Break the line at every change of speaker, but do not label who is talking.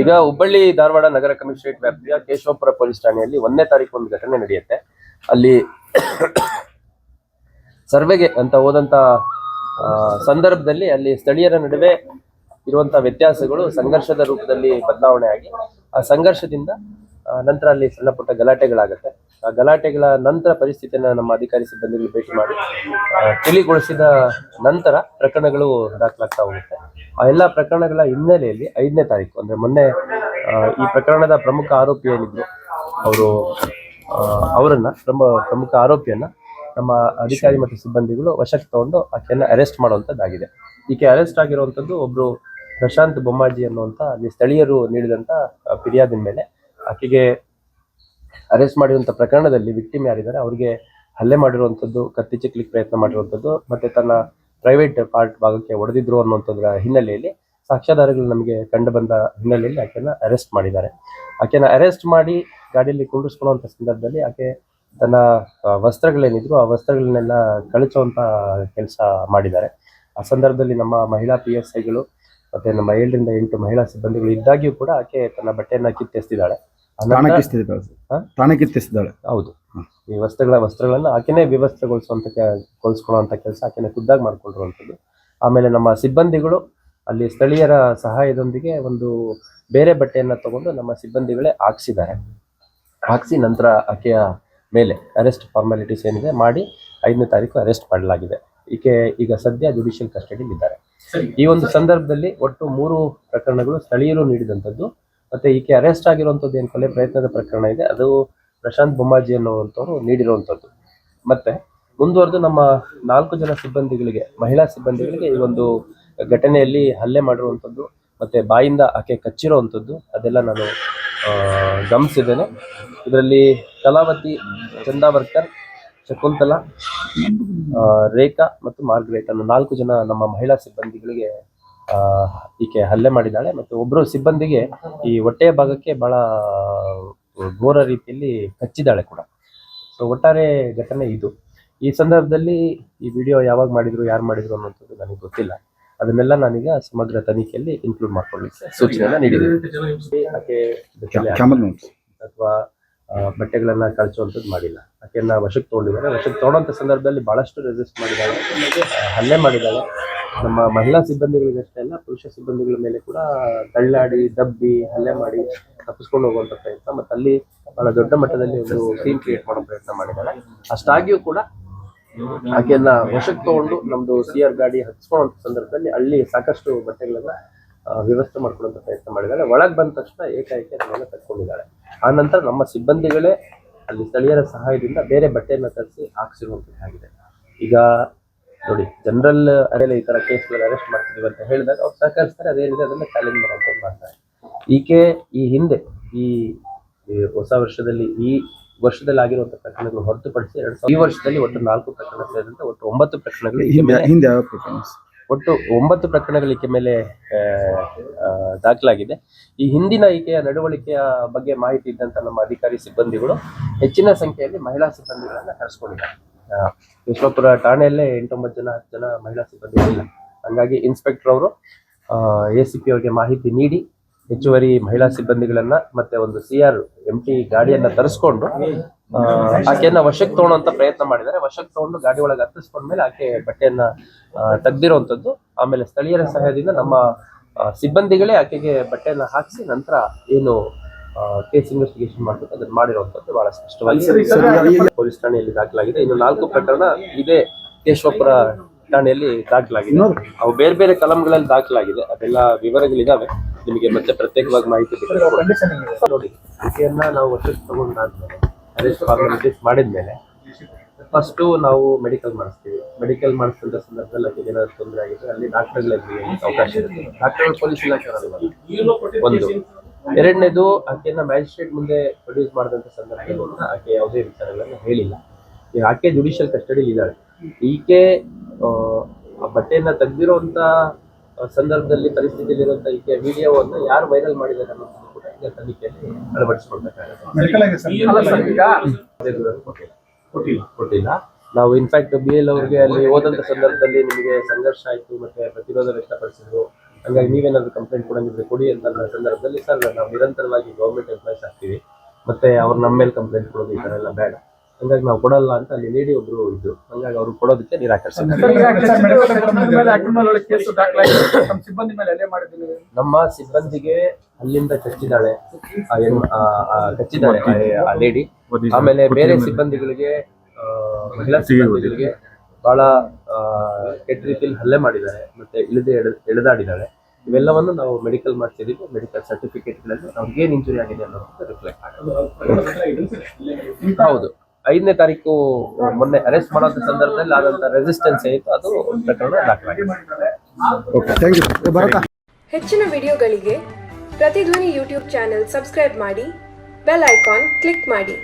ಈಗ ಹುಬ್ಬಳ್ಳಿ ಧಾರವಾಡ ನಗರ ಕಮಿಷನರೇಟ್ ವ್ಯಾಪ್ತಿಯ ಕೇಶವಪುರ ಪೊಲೀಸ್ ಠಾಣೆಯಲ್ಲಿ ಒಂದನೇ ತಾರೀಕು ಒಂದು ಘಟನೆ ನಡೆಯುತ್ತೆ. ಅಲ್ಲಿ ಸರ್ವೆಗೆ ಅಂತ ಹೋದಂತ ಸಂದರ್ಭದಲ್ಲಿ ಅಲ್ಲಿ ಸ್ಥಳೀಯರ ನಡುವೆ ಇರುವಂತ ವ್ಯತ್ಯಾಸಗಳು ಸಂಘರ್ಷದ ರೂಪದಲ್ಲಿ ಬದಲಾವಣೆ ಆಗಿ, ಆ ಸಂಘರ್ಷದಿಂದ ನಂತರ ಅಲ್ಲಿ ಸಣ್ಣ ಪುಟ್ಟ ಗಲಾಟೆಗಳಾಗತ್ತೆ. ಆ ಗಲಾಟೆಗಳ ನಂತರ ಪರಿಸ್ಥಿತಿಯನ್ನ ನಮ್ಮ ಅಧಿಕಾರಿ ಸಿಬ್ಬಂದಿಗಳು ಭೇಟಿ ಮಾಡಿ ತಿಳಿಗೊಳಿಸಿದ ನಂತರ ಪ್ರಕರಣಗಳು ದಾಖಲಾಗ್ತಾ ಹೋಗುತ್ತೆ. ಆ ಎಲ್ಲ ಪ್ರಕರಣಗಳ ಹಿನ್ನೆಲೆಯಲ್ಲಿ ಐದನೇ ತಾರೀಕು, ಅಂದ್ರೆ ಮೊನ್ನೆ ಈ ಪ್ರಕರಣದ ಪ್ರಮುಖ ಆರೋಪಿ ಏನಿದ್ರು, ಅವರು ಅವರನ್ನ, ಪ್ರಮ, ಪ್ರಮುಖ ಆರೋಪಿಯನ್ನ ನಮ್ಮ ಅಧಿಕಾರಿ ಮತ್ತು ಸಿಬ್ಬಂದಿಗಳು ವಶಕ್ಕೆ ತಗೊಂಡು ಆಕೆಯನ್ನ ಅರೆಸ್ಟ್ ಮಾಡುವಂತದ್ದಾಗಿದೆ ಈಕೆ ಅರೆಸ್ಟ್ ಆಗಿರುವಂತದ್ದು ಒಬ್ರು ಪ್ರಶಾಂತ್ ಬೊಮ್ಮಾಜಿ ಅನ್ನುವಂತ ಅಲ್ಲಿ ಸ್ಥಳೀಯರು ನೀಡಿದಂತ ಫಿರ್ಯಾದಿನ ಮೇಲೆ ಆಕೆಗೆ ಅರೆಸ್ಟ್ ಮಾಡಿರುವಂತ ಪ್ರಕರಣದಲ್ಲಿ ವಿಕ್ಟಿಮ್ ಯಾರಿದ್ದಾರೆ, ಅವರಿಗೆ ಹಲ್ಲೆ ಮಾಡಿರುವಂತದ್ದು ಕತ್ತಿ ಚಿಕ್ಲಿಕ್ಕೆ ಪ್ರಯತ್ನ ಮಾಡಿರುವಂತದ್ದು ಮತ್ತೆ ತನ್ನ ಪ್ರೈವೇಟ್ ಪಾರ್ಟ್ ಭಾಗಕ್ಕೆ ಹೊಡೆದಿದ್ರು ಅನ್ನುವಂಥದ್ರ ಹಿನ್ನೆಲೆಯಲ್ಲಿ ಸಾಕ್ಷ್ಯಾಧಾರಗಳು ನಮಗೆ ಕಂಡು ಬಂದ ಹಿನ್ನೆಲೆಯಲ್ಲಿ ಆಕೆನ ಅರೆಸ್ಟ್ ಮಾಡಿದ್ದಾರೆ. ಆಕೆನ ಅರೆಸ್ಟ್ ಮಾಡಿ ಗಾಡಿಯಲ್ಲಿ ಕುಂಡಿಸ್ಕೊಳ್ಳುವಂಥ ಸಂದರ್ಭದಲ್ಲಿ ಆಕೆ ತನ್ನ ವಸ್ತ್ರಗಳೇನಿದ್ರು ಆ ವಸ್ತ್ರಗಳನ್ನೆಲ್ಲ ಕಳಚುವಂತ ಕೆಲಸ ಮಾಡಿದ್ದಾರೆ. ಆ ಸಂದರ್ಭದಲ್ಲಿ ನಮ್ಮ ಮಹಿಳಾ ಪಿ ಎಸ್ ಐಗಳು ಮತ್ತೆ ನಮ್ಮ ಏಳರಿಂದ ಎಂಟು ಮಹಿಳಾ ಸಿಬ್ಬಂದಿಗಳು ಇದ್ದಾಗ್ಯೂ ಕೂಡ ಆಕೆ ತನ್ನ ಬಟ್ಟೆಯನ್ನ ಕಿತ್ತೆಸ್ತಿದ್ದಾಳೆ. ಹೌದು. ಈ ವಸ್ತ್ರಗಳ ವಸ್ತ್ರಗಳನ್ನ ಆಕೆನೇ ವ್ಯವಸ್ಥೆಗೊಳಿಸುವಂತ ಗೊಳಿಸ್ಕೊಳ್ಳುವಂತ ಕೆಲಸ ಆಕೆನೇ ಖುದ್ದಾಗಿ ಮಾಡ್ಕೊಂಡಿರುವಂಥದ್ದು. ಆಮೇಲೆ ನಮ್ಮ ಸಿಬ್ಬಂದಿಗಳು ಅಲ್ಲಿ ಸ್ಥಳೀಯರ ಸಹಾಯದೊಂದಿಗೆ ಒಂದು ಬೇರೆ ಬಟ್ಟೆಯನ್ನ ತಗೊಂಡು ನಮ್ಮ ಸಿಬ್ಬಂದಿಗಳೇ ಹಾಕ್ಸಿದ್ದಾರೆ. ಹಾಕ್ಸಿ ನಂತರ ಆಕೆಯ ಮೇಲೆ ಅರೆಸ್ಟ್ ಫಾರ್ಮಾಲಿಟೀಸ್ ಏನಿದೆ ಮಾಡಿ ಐದನೇ ತಾರೀಕು ಅರೆಸ್ಟ್ ಮಾಡಲಾಗಿದೆ. ಈಕೆ ಈಗ ಸದ್ಯ ಜುಡಿಷಿಯಲ್ ಕಸ್ಟಡಿಯಲ್ಲಿ ಇದ್ದಾರೆ. ಈ ಒಂದು ಸಂದರ್ಭದಲ್ಲಿ ಒಟ್ಟು ಮೂರು ಪ್ರಕರಣಗಳು ಸ್ಥಳೀಯರು ನೀಡಿದಂಥದ್ದು. ಮತ್ತೆ ಈಕೆ ಅರೆಸ್ಟ್ ಆಗಿರುವಂಥದ್ದು ಏನು ಕೊಲೆ ಪ್ರಯತ್ನದ ಪ್ರಕರಣ ಇದೆ. ಅದು ಪ್ರಶಾಂತ್ ಬೊಮ್ಮಾಜಿ ಅನ್ನುವಂಥವ್ರು ನೀಡಿರುವಂಥದ್ದು. ಮತ್ತೆ ಮುಂದುವರೆದು ನಮ್ಮ ನಾಲ್ಕು ಜನ ಸಿಬ್ಬಂದಿಗಳಿಗೆ, ಮಹಿಳಾ ಸಿಬ್ಬಂದಿಗಳಿಗೆ ಈ ಒಂದು ಘಟನೆಯಲ್ಲಿ ಹಲ್ಲೆ ಮಾಡಿರುವಂಥದ್ದು ಮತ್ತೆ ಬಾಯಿಂದ ಆಕೆ ಕಚ್ಚಿರೋವಂಥದ್ದು, ಅದೆಲ್ಲ ನಾನು ಗಮನಿಸಿದ್ದೇನೆ. ಇದರಲ್ಲಿ ಕಲಾವತಿ, ಚಂದಾವರ್ಕರ್, ಶಕುಂತಲಾ ರೇಖಾ ಮತ್ತು ಮಾರ್ಗರೇಟ್ ಅನ್ನೋ ನಾಲ್ಕು ಜನ ನಮ್ಮ ಮಹಿಳಾ ಸಿಬ್ಬಂದಿಗಳಿಗೆ ಈಕೆ ಹಲ್ಲೆ ಮಾಡಿದ್ದಾಳೆ. ಮತ್ತು ಒಬ್ಬರು ಸಿಬ್ಬಂದಿಗೆ ಈ ಹೊಟ್ಟೆಯ ಭಾಗಕ್ಕೆ ಬಹಳ ಘೋರ ರೀತಿಯಲ್ಲಿ ಕಚ್ಚಿದ್ದಾಳೆ ಕೂಡ. ಸೊ ಒಟ್ಟಾರೆ ಘಟನೆ ಇದು. ಈ ಸಂದರ್ಭದಲ್ಲಿ ಈ ವಿಡಿಯೋ ಯಾವಾಗ ಮಾಡಿದ್ರು ಯಾರು ಮಾಡಿದ್ರು ಅನ್ನೋಂಥದ್ದು ನನಗೆ ಗೊತ್ತಿಲ್ಲ. ಅದನ್ನೆಲ್ಲ ನಾನೀಗ ಸಮಗ್ರ ತನಿಖೆಯಲ್ಲಿ ಇನ್ಕ್ಲೂಡ್ ಮಾಡ್ಕೊಳ್ಳಿಕ್ಕೆ ಸೂಚನೆಯನ್ನು ನೀಡಿದೆ ಆಕೆ ಅಥವಾ ಬಟ್ಟೆಗಳನ್ನ ಕಳಿಸುವಂಥದ್ದು ಮಾಡಿಲ್ಲ. ಆಕೆಯನ್ನ ವಶಕ್ಕೆ ತೊಗೊಂಡಿದ್ದಾರೆ ವಶಕ್ಕೆ ತೊಗೊಂಡಂಥ ಸಂದರ್ಭದಲ್ಲಿ ಬಹಳಷ್ಟು ರೆಸಿಸ್ಟ್ ಮಾಡಿದ್ದಾಳೆ. ಹಲ್ಲೆ ಮಾಡಿದ್ದಾಳೆ. ನಮ್ಮ ಮಹಿಳಾ ಸಿಬ್ಬಂದಿಗಳಿಗಷ್ಟೇ ಅಲ್ಲ ಪುರುಷ ಸಿಬ್ಬಂದಿಗಳ ಮೇಲೆ ಕೂಡ ತಳ್ಳಾಡಿ ದಬ್ಬಿ ಹಲ್ಲೆ ಮಾಡಿ ತಪ್ಪಿಸ್ಕೊಂಡು ಹೋಗುವಂತ ಪ್ರಯತ್ನ, ಮತ್ತೆ ಅಲ್ಲಿ ಬಹಳ ದೊಡ್ಡ ಮಟ್ಟದಲ್ಲಿ ಒಂದು ಸೀನ್ ಕ್ರಿಯೇಟ್ ಮಾಡೋ ಪ್ರಯತ್ನ ಮಾಡಿದ್ದಾರೆ. ಅಷ್ಟಾಗಿಯೂ ಕೂಡ ಆಕೆಯನ್ನ ವಶಕ್ಕೆ ತಗೊಂಡು ನಮ್ದು ಸಿ ಆರ್ ಗಾಡಿ ಹಚ್ಕೊಳ್ಳುವಂತ ಸಂದರ್ಭದಲ್ಲಿ ಅಲ್ಲಿ ಸಾಕಷ್ಟು ಬಟ್ಟೆಗಳನ್ನ ವ್ಯವಸ್ಥೆ ಮಾಡ್ಕೊಳ್ಳುವಂತ ಪ್ರಯತ್ನ ಮಾಡಿದ್ದಾರೆ. ಒಳಗೆ ಬಂದ ತಕ್ಷಣ ಏಕಾಏಕಿ ಅದನ್ನೆಲ್ಲ ತಕ್ಕೊಂಡಿದ್ದಾಳೆ ಆ ನಂತರ ನಮ್ಮ ಸಿಬ್ಬಂದಿಗಳೇ ಅಲ್ಲಿ ಸ್ಥಳೀಯರ ಸಹಾಯದಿಂದ ಬೇರೆ ಬಟ್ಟೆಯನ್ನ ತರಿಸಿ ಹಾಕ್ಸಿರುವಂತದ್ದಾಗಿದೆ ಈಗ ನೋಡಿ, ಜನರಲ್ ಅರೆಲ್ಲ ಈ ತರ ಕೇಸ್ಗಳಲ್ಲಿ ಅರೆಸ್ಟ್ ಮಾಡ್ತಿದೀವಿ ಅಂತ ಹೇಳಿದಾಗ ಅವ್ರು ಸಹಕರಿಸ್ತಾರೆ ಅದೇನಿದೆ ಅದನ್ನ ಚಾಲೆಂಜ್ ಮಾಡುವಂಥದ್ದು ಮಾಡ್ತಾರೆ. ಈಕೆ ಈ ಹಿಂದೆ ಈ ಈ ಹೊಸ ವರ್ಷದಲ್ಲಿ ಈ ವರ್ಷದಲ್ಲಿ ಆಗಿರುವಂತಹ ಪ್ರಕರಣಗಳು ಹೊರತುಪಡಿಸಿ ಎರಡ್ ಸಾವಿರ ಈ ವರ್ಷದಲ್ಲಿ ಒಟ್ಟು ನಾಲ್ಕು ಪ್ರಕರಣ ಸೇರಿದಂತೆ ಒಟ್ಟು ಒಂಬತ್ತು ಪ್ರಕರಣಗಳು ಈಕೆ
ಹಿಂದೆ
ಮೇಲೆ
ಹಿಂದೆ ಯಾವ ಪ್ರಕರಣ?
ಒಟ್ಟು ಒಂಬತ್ತು ಪ್ರಕರಣಗಳು ಈಕೆ ಮೇಲೆ ಆ, ಆ, ದಾಖಲಾಗಿದೆ. ಈ ಹಿಂದಿನ ಈಕೆಯ ನಡವಳಿಕೆಯ ಬಗ್ಗೆ ಮಾಹಿತಿ ಇದ್ದಂತ ನಮ್ಮ ಅಧಿಕಾರಿ ಸಿಬ್ಬಂದಿಗಳು ಹೆಚ್ಚಿನ ಸಂಖ್ಯೆಯಲ್ಲಿ ಮಹಿಳಾ ಸಿಬ್ಬಂದಿಗಳನ್ನ ಕರೆಸ್ಕೊಂಡಿದ್ದಾರೆ. ಆ, ವಿಶ್ವಪುರ ಠಾಣೆಯಲ್ಲೇ ಎಂಟೊಂಬತ್ತು ಜನ ಹತ್ತು ಜನ ಮಹಿಳಾ ಸಿಬ್ಬಂದಿಗಳಿಲ್ಲ. ಹಂಗಾಗಿ ಇನ್ಸ್ಪೆಕ್ಟರ್ ಅವರು ಎ ಸಿ ಪಿ ಅವರಿಗೆ ಮಾಹಿತಿ ನೀಡಿ ಹೆಚ್ಚುವರಿ ಮಹಿಳಾ ಸಿಬ್ಬಂದಿಗಳನ್ನ ಮತ್ತೆ ಒಂದು ಸಿ ಆರ್ ಎಂ ಟಿ ಗಾಡಿಯನ್ನ ತರಿಸ್ಕೊಂಡು ಆಕೆಯನ್ನ ವಶಕ್ಕೆ ತಗೊಳ್ಳುವಂತ ಪ್ರಯತ್ನ ಮಾಡಿದ್ದಾರೆ. ವಶಕ್ಕೆ ತಗೊಂಡು ಗಾಡಿ ಒಳಗೆ ಹತ್ತಿಸ್ಕೊಂಡ್ಮೇಲೆ ಆಕೆ ಬಟ್ಟೆಯನ್ನ ಆ, ತೆಗ್ದಿರೋಂಥದ್ದು ಆಮೇಲೆ ಸ್ಥಳೀಯರ ಸಹಾಯದಿಂದ ನಮ್ಮ ಸಿಬ್ಬಂದಿಗಳೇ ಆಕೆಗೆ ಬಟ್ಟೆಯನ್ನ ಹಾಕಿಸಿ ನಂತರ ಏನು ಕೇಸ್ ಇನ್ವೆಸ್ಟಿಗೇಷನ್ ಮಾಡಬೇಕು ಅದನ್ನ ಮಾಡಿರುವಂತದ್ದು ಬಹಳ ಸ್ಪಷ್ಟವಾಗಿ ಪೊಲೀಸ್ ಠಾಣೆಯಲ್ಲಿ ದಾಖಲಾಗಿದೆ. ಇನ್ನು ನಾಲ್ಕು ಪ್ರಕರಣ ಇದೇ ಕೇಶವಪುರ ಠಾಣೆಯಲ್ಲಿ ದಾಖಲಾಗಿದೆ. ಅವು ಬೇರೆ ಬೇರೆ ಕಲಂಗಳಲ್ಲಿ ದಾಖಲಾಗಿದೆ. ಅದೆಲ್ಲ ವಿವರಗಳಿದಾವೆ. ನಿಮಗೆ ಮತ್ತೆ ಪ್ರತ್ಯೇಕವಾಗಿ ಮಾಹಿತಿ ನೋಡಿ ನಾವು ತಗೊಂಡಾದ್ಮೇಲೆ ಅರೆಸ್ಟ್ ಫಾರ್ಮಾಲಿಟೀಸ್ ಮಾಡಿದ್ಮೇಲೆ ಫಸ್ಟು ನಾವು ಮೆಡಿಕಲ್ ಮಾಡಿಸ್ತೀವಿ. ಮೆಡಿಕಲ್ ಮಾಡಿಸಿದ ಸಂದರ್ಭದಲ್ಲಿ ಅದಕ್ಕೆ ಏನಾದ್ರು ತೊಂದರೆ ಆಗಿದ್ರೆ ಅಲ್ಲಿ ಡಾಕ್ಟರ್ಗಳಲ್ಲಿ ಅವಕಾಶ ಇರುತ್ತೆ. ಡಾಕ್ಟರ್ ಪೊಲೀಸ್ ಇಲಾಖೆ ಒಂದು. ಎರಡನೇದು ಆಕೆಯನ್ನ ಮ್ಯಾಜಿಸ್ಟ್ರೇಟ್ ಮುಂದೆ ಪ್ರೊಡ್ಯೂಸ್ ಮಾಡಿದಂಥ ಸಂದರ್ಭದಲ್ಲಿ ಆಕೆ ಯಾವುದೇ ವಿಚಾರಗಳನ್ನು ಹೇಳಿಲ್ಲ. ಈಗ ಆಕೆ ಜುಡಿಷಿಯಲ್ ಕಸ್ಟಡಿಲಿ ಇದ್ದಾಳೆ. ಈಕೆ ಆ, ಬಟ್ಟೆಯನ್ನ ತೆಗ್ದಿರೋಂಥ ಸಂದರ್ಭದಲ್ಲಿ ಪರಿಸ್ಥಿತಿಯಲ್ಲಿರುವಂಥ ವಿಡಿಯೋ ವಿಡಿಯೋವನ್ನು ಯಾರು ವೈರಲ್ ಮಾಡಿದ್ದಾರೆ ಅನ್ನೋದನ್ನು ಕೂಡ ಈಗ ತನಿಖೆಯಲ್ಲಿ ಅಳವಡಿಸಿಕೊಳ್ಬೇಕಾಗುತ್ತೆ
ಮೆಡಿಕಲ್ ಆಗಿ ಸರ್.
ಅಲ್ಲ ಸರ್, ಈಗ ಅದೇ ದೂರ ಕೊಟ್ಟಿಲ್ಲ. ಕೊಟ್ಟಿಲ್ಲ ಕೊಟ್ಟಿಲ್ಲ. ನಾವು ಇನ್ಫ್ಯಾಕ್ಟ್ ಬಿ ಎಲ್ ಅವ್ರಿಗೆ ಅಲ್ಲಿ ಹೋದಂತ ಸಂದರ್ಭದಲ್ಲಿ ನಿಮಗೆ ಸಂಘರ್ಷ ಆಯ್ತು ಮತ್ತೆ ಪ್ರತಿರೋಧ ವ್ಯಕ್ತಪಡಿಸಿದ್ರು. ಹಂಗಾಗಿ ನೀವೇನಾದ್ರು ಕಂಪ್ಲೇಂಟ್ ಕೊಡಂಗಿದ್ರೆ ಕೊಡಿ ಅಂತ ಸಂದರ್ಭದಲ್ಲಿ ಸರ್ ನಾವು ನಿರಂತರವಾಗಿ ಗೌರ್ಮೆಂಟ್ ಎಂಪ್ಲಾಯ್ಸ್ ಆಗ್ತೀವಿ. ಮತ್ತೆ ಅವ್ರು ನಮ್ಮ ಮೇಲೆ ಕಂಪ್ಲೇಂಟ್ ಕೊಡೋದು ಈ ಥರ ಎಲ್ಲ ಬೇಡ. ಹಂಗಾಗಿ ನಾವು ಕೊಡಲ್ಲ ಅಂತ ಅಲ್ಲಿ ಲೇಡಿ ಒಬ್ರು ಇದ್ರು. ಹಂಗಾಗಿ ಅವ್ರು ಕೊಡೋದಕ್ಕೆ ನಿರಾಕರಿಸಿದ್ದಾರೆ.
ನಮ್ಮ ಸಿಬ್ಬಂದಿ ಮೇಲೆ ಹಲ್ಲೆ ಮಾಡಿದ್ದೀನಿ
ನಮ್ಮ ಸಿಬ್ಬಂದಿಗೆ ಅಲ್ಲಿಂದ ಕಚ್ಚಿದ್ದಾಳೆ. ಕಚ್ಚಿದ್ದಾಳೆ ಆ- ಲೇಡಿ ಆಮೇಲೆ ಬೇರೆ ಸಿಬ್ಬಂದಿಗಳಿಗೆ ಆ, ಮಹಿಳಾ ಸಿಬ್ಬಂದಿಗಳಿಗೆ ಬಹಳ ಆ, ಕೆಟ್ಟ ರೀತಿಯಲ್ಲಿ ಹಲ್ಲೆ ಮಾಡಿದ್ದಾರೆ. ಮತ್ತೆ ಇಳಿದು ಎಳೆದಾಡಿದ್ದಾಳೆ. ಇವೆಲ್ಲವನ್ನು ನಾವು ಮೆಡಿಕಲ್ ಮಾಡ್ತಿದ್ದೀವಿ. ಮೆಡಿಕಲ್ ಸರ್ಟಿಫಿಕೇಟ್ಗಳಲ್ಲಿ ಅವ್ರಿಗೆ ಏನ್ ಇಂಜುರಿ ಆಗಿದೆ ಅನ್ನೋದು ರಿಫ್ಲೆಕ್ಟ್ ಆಗುತ್ತೆ ಹೌದು. ಐದನೇ ತಾರೀಕು ಮೊನ್ನೆ ಅರೆಸ್ಟ್ ಮಾಡೋ ಸಂದರ್ಭದಲ್ಲಿ ಆದಂತ ರೆಸಿಸ್ಟೆನ್ಸ್ ಏನಿತ್ತು ಅದು ಪ್ರಕರಣ ದಾಖಲಾಗಿದೆ.
Okay thank you Bharath.
ಹೆಚ್ಚಿನ ವಿಡಿಯೋಗಳಿಗೆ ಪ್ರತಿಧ್ವನಿ ಯೂಟ್ಯೂಬ್ ಚಾನೆಲ್ ಸಬ್ಸ್ಕ್ರೈಬ್ ಮಾಡಿ ಬೆಲ್ ಐಕಾನ್ ಕ್ಲಿಕ್ ಮಾಡಿ.